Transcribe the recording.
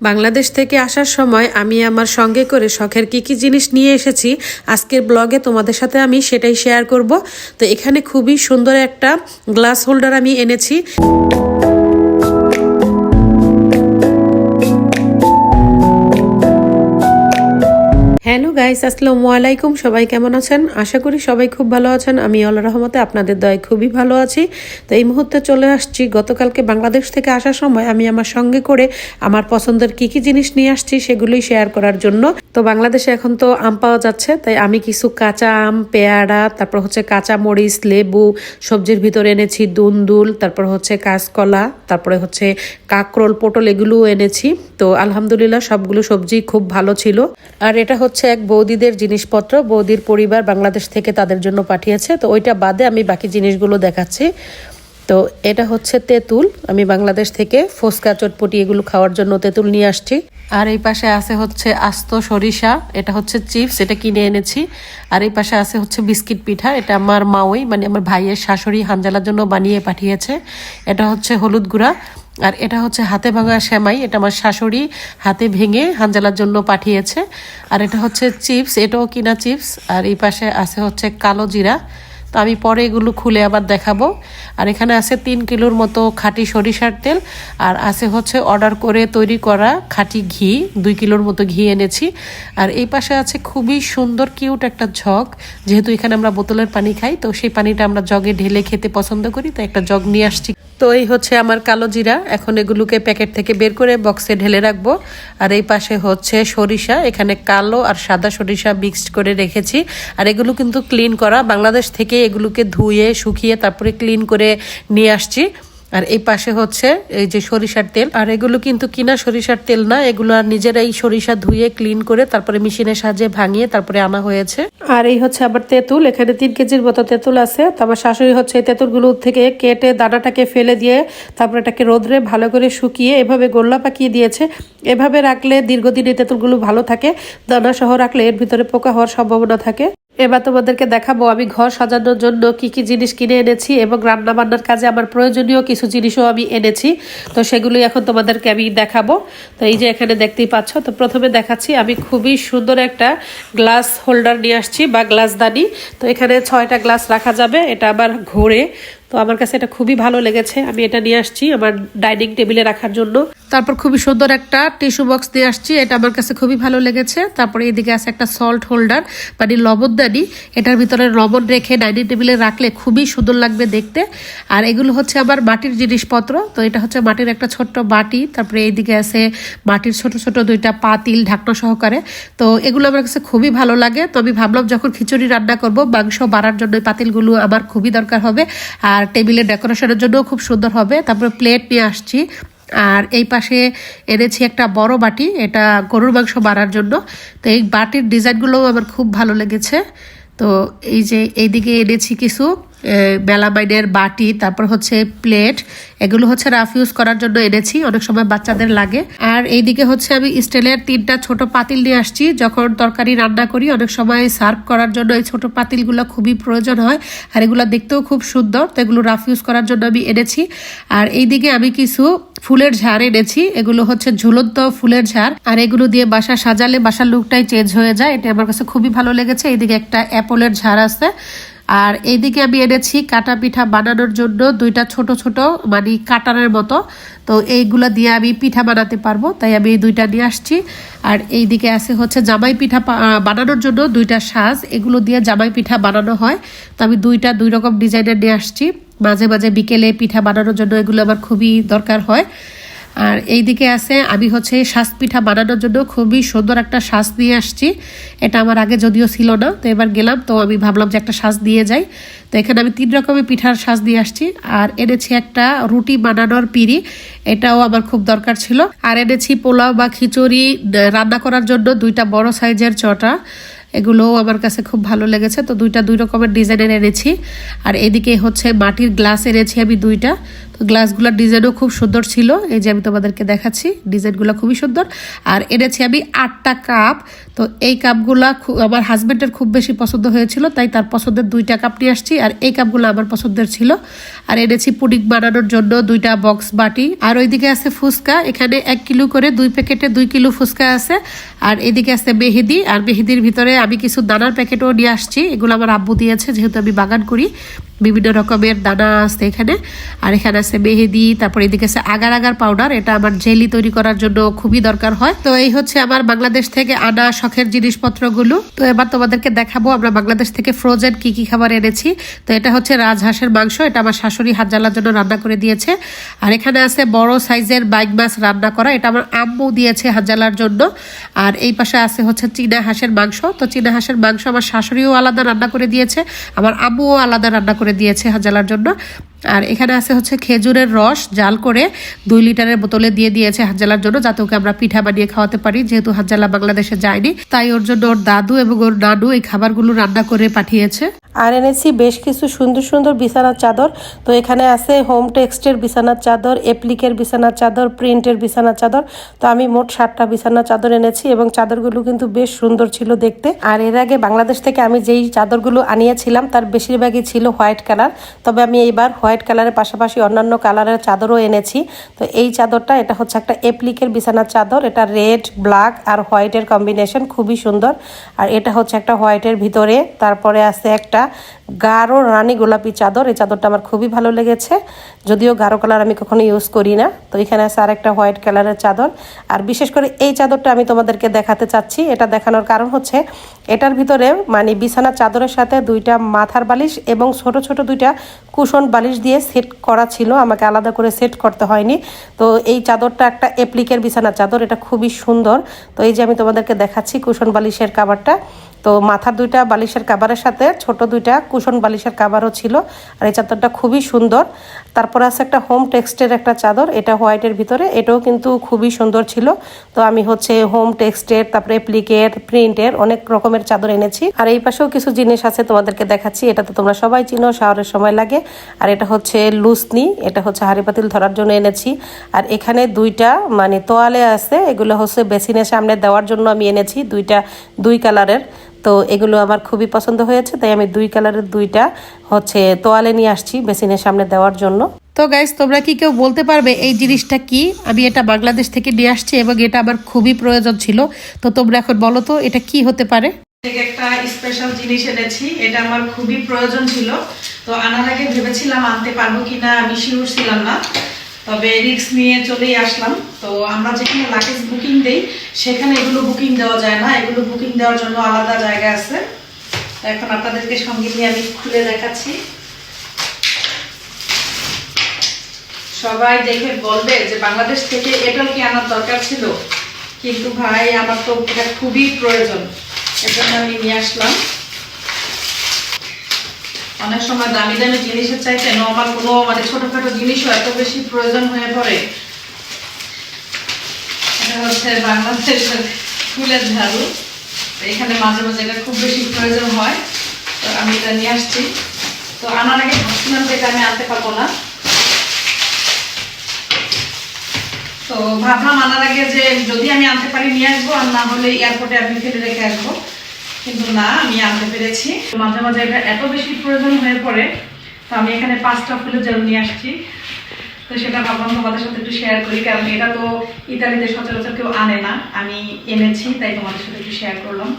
বাংলাদেশ থেকে আসার সময় আমি আমার সঙ্গে করে শখের কি কি জিনিস নিয়ে এসেছি, আজকের ব্লগে তোমাদের সাথে আমি সেটাই শেয়ার করব। তো এখানে খুবই সুন্দর একটা গ্লাস হোল্ডার আমি এনেছি। হ্যালো গাইস, আসসালামু আলাইকুম। সবাই কেমন আছেন? আশা করি সবাই খুব ভালো আছেন। আমি আল্লাহ রহমতে আপনাদের দয় খুবই ভালো আছি। তো এই মুহূর্তে চলে আসছি। গতকালকে বাংলাদেশ থেকে আসার সময় আমি আমার সঙ্গে করে আমার পছন্দের কি কি জিনিস নিয়ে আসছি সেগুলোই শেয়ার করার জন্য। তো বাংলাদেশে এখন তো আম পাওয়া যাচ্ছে, তাই আমি কিছু কাঁচা আম, পেয়ারা, তারপর হচ্ছে কাঁচা মরিচ, লেবু, সবজির ভিতরে এনেছি দুন্দুল, তারপর হচ্ছে কাঁচকলা, তারপরে হচ্ছে কাকরোল, পটল, এগুলোও এনেছি। তো আলহামদুলিল্লাহ সবগুলো সবজি খুব ভালো ছিল। আর এটা হচ্ছে এক বৌদিদের জিনিসপত্র। বৌদির পরিবার বাংলাদেশ থেকে তাদের জন্য পাঠিয়েছে। তো ওইটা বাদে আমি বাকি জিনিসগুলো দেখাচ্ছি। তো এটা হচ্ছে তেঁতুল। আমি বাংলাদেশ থেকে ফোসকা, চটপটি এগুলো খাওয়ার জন্য তেঁতুল নিয়ে আসছি। আর এই পাশে আছে হচ্ছে আস্ত সরিষা। এটা হচ্ছে চিপস, এটা কিনে এনেছি। আর এই পাশে আছে হচ্ছে বিস্কিট পিঠা। এটা আমার মাওই মানে আমার ভাইয়ের শাশুড়ি হানজালার জন্য বানিয়ে পাঠিয়েছে। এটা হচ্ছে হলুদ গুঁড়া। আর এটা হচ্ছে হাতে ভাঙা শ্যামাই এটা আমার শাশুড়ি হাতে ভেঙে হাঞ্জালার জন্য পাঠিয়েছে। আর এটা হচ্ছে চিপস, এটাও কিনা চিপস। আর এই পাশে আছে হচ্ছে কালো জিরা। তো আমি পরে এগুলো খুলে আবার দেখাবো। আর এখানে আছে তিন কিলোর মতো খাঁটি সরিষার তেল। আর আছে হচ্ছে অর্ডার করে তৈরি করা খাঁটি ঘি। দুই কিলোর মতো ঘি এনেছি। আর এই পাশে আছে খুবই সুন্দর কিউট একটা জগ। যেহেতু এখানে আমরা বোতলের পানি খাই, তো সেই পানিটা আমরা জগে ঢেলে খেতে পছন্দ করি তো একটা জগ নিয়ে আসছি। তো এই হচ্ছে আমার কালো জিরা। এখন এগুলোকে প্যাকেট থেকে বের করে বক্সে ঢেলে রাখব। আর এই পাশে হচ্ছে সরিষা। এখানে কালো আর সাদা সরিষা মিক্সড করে রেখেছি। আর এগুলো কিন্তু ক্লিন করা বাংলাদেশ থেকে এগুলোকে ধুয়ে, শুকিয়ে তারপরে ক্লিন করে নিয়ে আসছি। আর এই পাশে হচ্ছে এই যে সরিষার তেল। আর এগুলো কিন্তু কিনা সরিষার তেল না, এগুলো আর নিজেরাই সরিষা ধুয়ে ক্লিন করে তারপরে মেশিনের সাহায্যে ভাঙিয়ে তারপরে আনা হয়েছে। আর এই হচ্ছে আবার তেঁতুল, এখানে তিন কেজির মতো তেঁতুল আছে। তো আমার শাশুড়ি হচ্ছে এই তেঁতুলগুলো থেকে কেটে দানাটাকে ফেলে দিয়ে তারপরে এটাকে রোদ্রে ভালো করে শুকিয়ে এভাবে গোল্লা পাকিয়ে দিয়েছে। এভাবে রাখলে দীর্ঘদিন এই তেঁতুলগুলো ভালো থাকে। দানা সহ রাখলে এর ভিতরে পোকা হওয়ার সম্ভাবনা থাকে। এবার তোমাদেরকে দেখাবো, আমি ঘর সাজানোর জন্য কি কি জিনিস কিনে এনেছি এবং রান্নাবান্নার কাজে আমার প্রয়োজনীয় কিছু জিনিসও আমি এনেছি। তো সেগুলোই এখন তোমাদেরকে আমি দেখাবো। তো এই যে এখানে দেখতেই পাচ্ছ, তো প্রথমে দেখাচ্ছি, আমি খুবই সুন্দর একটা গ্লাস হোল্ডার নিয়ে আসছি বা গ্লাস দানি। তো এখানে ছয়টা গ্লাস রাখা যাবে, এটা আবার ঘোরে। তো আমার কাছে এটা খুবই ভালো লেগেছে। আমি এটা নিয়ে আসছি আমার ডাইনিং টেবিলে রাখার জন্য। তারপর খুবই সুন্দর একটা টিস্যু বক্স দিয়ে আসছি। এটা আমার কাছে খুবই ভালো লেগেছে। তারপরে এদিকে আছে একটা সল্ট হোল্ডার মানে লবণদানি। এটার ভিতরে লবণ রেখে ডাইনিং টেবিলে রাখলে খুবই সুন্দর লাগবে দেখতে। আর এগুলো হচ্ছে আমার মাটির জিনিসপত্র। তো এটা হচ্ছে মাটির একটা ছোট্ট বাটি। তারপরে এইদিকে আছে মাটির ছোট ছোট দুইটা পাতিল ঢাকনা সহকারে। তো এগুলো আমার কাছে খুবই ভালো লাগে। তো আমি ভাবলাম যখন খিচুড়ি রান্না করব, মাংস বাড়ার জন্য পাতিলগুলো আমার খুবই দরকার হবে। আর টেবিলের ডেকোরেশনের জন্যও খুব সুন্দর হবে। তারপরে প্লেট নিয়ে আসছি। আর এই পাশে এনেছি একটা বড় বাটি। এটা গরুর মাংস বাড়ার জন্য। তো এই বাটির ডিজাইনগুলোও আমার খুব ভালো লেগেছে। তো এই যে এইদিকে এনেছি কিছু। মেলামাইনের বাটি, তারপর হচ্ছে প্লেট, এগুলো হচ্ছে রাফ ইউজ করার জন্য এনেছি, অনেক সময় বাচ্চাদের লাগে। আর এইদিকে হচ্ছে আমি স্টিলের তিনটা ছোট পাতিল নিয়ে আসছি, যখন তরকারি রান্না করি, অনেক সময় সার্ভ করার জন্য এই ছোট পাতিলগুলো খুবই প্রয়োজন হয়, আর এগুলো দেখতেও খুব সুন্দর, তো এগুলো রাফ ইউজ করার জন্য আমি এনেছি। আর এইদিকে আমি কিছু ফুলের ঝাড় এনেছি, এগুলো হচ্ছে ঝুলন্ত ফুলের ঝাড়, আর এগুলো দিয়ে বাসা সাজালে বাসার লুকটাই চেঞ্জ হয়ে যায়, এটা আমার কাছে খুবই ভালো লেগেছে। এইদিকে একটা অ্যাপলের ঝাড় আছে আর এইদিকে আমি এনেছি কাটা পিঠা বানানোর জন্য দুইটা ছোট ছোট মানে কাটারের মতো। তো এইগুলো দিয়ে আমি পিঠা বানাতে পারব, তাই আমি এই দুইটা নিয়ে আসছি। আর এইদিকে আছে হচ্ছে জামাই পিঠা বানানোর জন্য দুইটা সাজ। এগুলো দিয়ে জামাই পিঠা বানানো হয়। তো আমি দুইটা, দুই রকম ডিজাইনের নিয়ে আসছি। মাঝে মাঝে বিকেলে পিঠা বানানোর জন্য এগুলো আমার খুবই দরকার হয়। আর এই দিকে আছে, আমি হচ্ছে শ্বাস পিঠা বানানোর জন্য খুবই সুন্দর একটা শ্বাস নিয়ে আসছি। এটা আমার আগে যদিও ছিল না, তো এবার গেলাম, তো আমি ভাবলাম যে একটা শ্বাস দিয়ে যাই। তো এখানে আমি তিন রকমের পিঠার শ্বাস দিয়ে আসছি, আর এনেছি একটা রুটি বানানোর পিড়ি, এটাও আমার খুব দরকার ছিল। আর এনেছি পোলাও বা খিচুড়ি, রান্না করার জন্য দুইটা বড় সাইজের চটা। এগুলোও আমার কাছে খুব ভালো লেগেছে। তো দুইটা দুই রকমের ডিজাইনের এনেছি। আর এদিকে হচ্ছে মাটির গ্লাস এনেছি আমি দুইটা। তো গ্লাসগুলোর ডিজাইনও খুব সুন্দর ছিল। এই যে আমি তোমাদেরকে দেখাচ্ছি, ডিজাইনগুলো খুবই সুন্দর। আর এনেছি আমি আটটা কাপ। তো এই কাপগুলা আমার হাজব্যান্ডের খুব বেশি পছন্দ হয়েছিল, তাই তার পছন্দের দুইটা কাপ নিয়ে আসছি। আর এই কাপগুলো আমার পছন্দের ছিল। আর এনেছি পুডিং বানানোর জন্য দুইটা বক্স বাটি। আর ওইদিকে আছে ফুচকা। এখানে এক কিলো করে দুই প্যাকেটে দুই কিলো ফুচকা আছে। আর এদিকে আছে মেহেদি। আর মেহেদির ভিতরে আমি কিছু দানার প্যাকেটও নিয়ে আসছি। এগুলো আমার আব্বু দিয়েছে যেহেতু আমি বাগান করি। বিভিন্ন রকমের দানা আছে এখানে। আর এখানে আছে মেহেদি, তারপর এদিকে আছে আগার আগার পাউডার এটা আমার জেলি তৈরি করার জন্য খুবই দরকার হয়। তো এই হচ্ছে আমার বাংলাদেশ থেকে আনা শখের জিনিসপত্রগুলো। তো এবার তোমাদেরকে দেখাবো আমরা বাংলাদেশ থেকে ফ্রোজেন কি কি খাবার এনেছি। তো এটা হচ্ছে রাজহাঁসের মাংস, এটা আমার শাশুড়ি হাত জ্বালার জন্য রান্না করে দিয়েছে। আর এখানে আছে বড় সাইজের বাইক মাছ রান্না করা, এটা আমার আম্মু দিয়েছে হাত জ্বালার জন্য। আর এই পাশে আছে হচ্ছে চীনা হাঁসের মাংস, তো চীনা হাঁসের মাংস আমার শাশুড়িও আলাদা রান্না করে দিয়েছে, আমার আম্মুও আলাদা রান্না করে দিয়েছে হাত জ্বালার জন্য। আর এখানে আছে হচ্ছে খেজুরের রস জাল করে দুই লিটারের বোতলে দিয়ে দিয়েছে হাজালার জন্য, যাতে ওকে আমরা পিঠা বানিয়ে খাওয়াতে পারি। যেহেতু হাজালা বাংলাদেশে যায়নি, তাই ওর জন্য ওর দাদু এবং ওর নানু এই খাবারগুলো রান্না করে পাঠিয়েছে। আর এনেছি বেশ কিছু সুন্দর সুন্দর বিছানার চাদর। তো এখানে আছে হোম টেক্সটের বিছানার চাদর এপ্লিকের বিছানার চাদর প্রিন্টের বিছানার চাদর। তো আমি মোট ষাটটা বিছানার চাদর এনেছি এবং চাদরগুলো কিন্তু বেশ সুন্দর ছিল দেখতে। আর এর আগে বাংলাদেশ থেকে আমি যেই চাদরগুলো আনিয়েছিলাম তার বেশিরভাগই ছিল হোয়াইট কালার তবে আমি এইবার হোয়াইট কালারের পাশাপাশি অন্যান্য কালারের চাদরও এনেছি। তো এই চাদরটা, এটা হচ্ছে একটা এপ্লিকের বিছানার চাদর। এটা রেড ব্ল্যাক আর হোয়াইটের কম্বিনেশন খুবই সুন্দর। আর এটা হচ্ছে একটা হোয়াইটের ভিতরে। তারপরে আছে একটা গাঢ় রানী গোলাপি চাদর। এই চাদরটা আমার খুবই ভালো লেগেছে। যদিও গাঢ় কালার আমি কখনো ইউজ করি না। তো এখানে আছে আর একটা হোয়াইট কালারের চাদর। আর বিশেষ করে এই চাদরটা আমি তোমাদেরকে দেখাতে চাচ্ছি। এটা দেখানোর কারণ হচ্ছে, এটার ভিতরে মানে বিছানার চাদরের সাথে দুইটা মাথার বালিশ এবং ছোট ছোট দুইটা কুশন বালিশ দিয়ে সেট করা ছিল। আমাকে আলাদা করে সেট করতে হয়নি। তো এই চাদরটা একটা এপ্লিকের বিছানার চাদর। এটা খুবই সুন্দর। তো এই যে আমি তোমাদেরকে দেখাচ্ছি কুশন বালিশের কাভারটা তো মাথার দুইটা বালিশের কাভারের সাথে ছোট দুইটা কুশন বালিশের কাভারও ছিল। আর এই চাদরটা খুবই সুন্দর। তারপরে আছে একটা হোম টেক্সটের একটা চাদর, এটা হোয়াইটের ভিতরে, এটাও কিন্তু খুবই সুন্দর ছিল। তো আমি হচ্ছে হোম টেক্সটের তারপরে প্লিকের প্রিন্টের অনেক রকমের চাদর এনেছি। আর এই পাশেও কিছু জিনিস আছে তোমাদেরকে দেখাচ্ছি এটা তো তোমরা সবাই চিনো, শাওয়ারের সময় লাগে। আর এটা হচ্ছে লুসনি এটা হচ্ছে হাঁড়ি পাতিল ধরার জন্য এনেছি। আর এখানে দুইটা মানে তোয়ালে আছে, এগুলো হচ্ছে বেসিনের সামনে দেওয়ার জন্য আমি এনেছি, দুইটা, দুই কালারের তো এগুলো আমার খুবই পছন্দ হয়েছে তাই আমি দুই কালারের দুইটা হচ্ছে তোয়ালে নিয়ে আসছি বেসিনের সামনে দেওয়ার জন্য। তো গাইস তোমরা কি কেউ বলতে পারবে এই জিনিসটা কি? আমি এটা বাংলাদেশ থেকে নিয়ে আসছি এবং এটা আমার খুবই প্রয়োজন ছিল। তো তোমরা এখন বলো তো এটা কি হতে পারে? একটা স্পেশাল জিনিস এনেছি এটা আমার খুবই প্রয়োজন ছিল। তো আনার আগে ভেবেছিলাম আনতে পারব কিনা আমি শিওর ছিলাম না। তবে রিক্স নিয়ে চলেই আসলাম। তো আমরা যেখানে লাগেজ বুকিং দেই, সেখানে এগুলো বুকিং দেওয়া যায় না। এগুলো বুকিং দেওয়ার জন্য আলাদা জায়গা আছে। এখন আপনাদেরকে সঙ্গে নিয়ে আমি খুলে দেখাচ্ছি। সবাই দেখে বলবে যে বাংলাদেশ থেকে এটা কি আনার দরকার ছিল? কিন্তু ভাই, আমার তো এটা খুবই প্রয়োজন। জন্য আমি নিয়ে আসলাম। অনেক সময় দামি দামি জিনিসের চাইতে নর্মাল কোনো মানে ছোটখাটো জিনিসও এত বেশি প্রয়োজন হয়ে পড়ে। এটা হচ্ছে বাংলাদেশের ফুলের ঝাড়ু। এখানে মাঝে মাঝে এটা খুব বেশি প্রয়োজন হয়। তো আমি এটা নিয়ে আসছি। তো আনার আগে ভাবছিলাম যে এটা আমি আনতে পারব না। তো ভাবলাম আনার আগে যে যদি আমি আনতে পারি নিয়ে আসব, আর না হলে এয়ারপোর্টে আমি ফেলে রেখে আসব। কিন্তু না, আমি আনতে পেরেছি। মাঝে মাঝে এটা এত বেশি প্রয়োজন হয়ে পড়ে, তো আমি এখানে পাঁচটা ফুলের জল নিয়ে আসছি। তো সেটা ভাবলাম তোমাদের সাথে একটু শেয়ার করি, কারণ এটা তো ইতালিতে সচরাচর কেউ আনে না। আমি এনেছি, তাই তোমাদের সাথে একটু শেয়ার করলাম।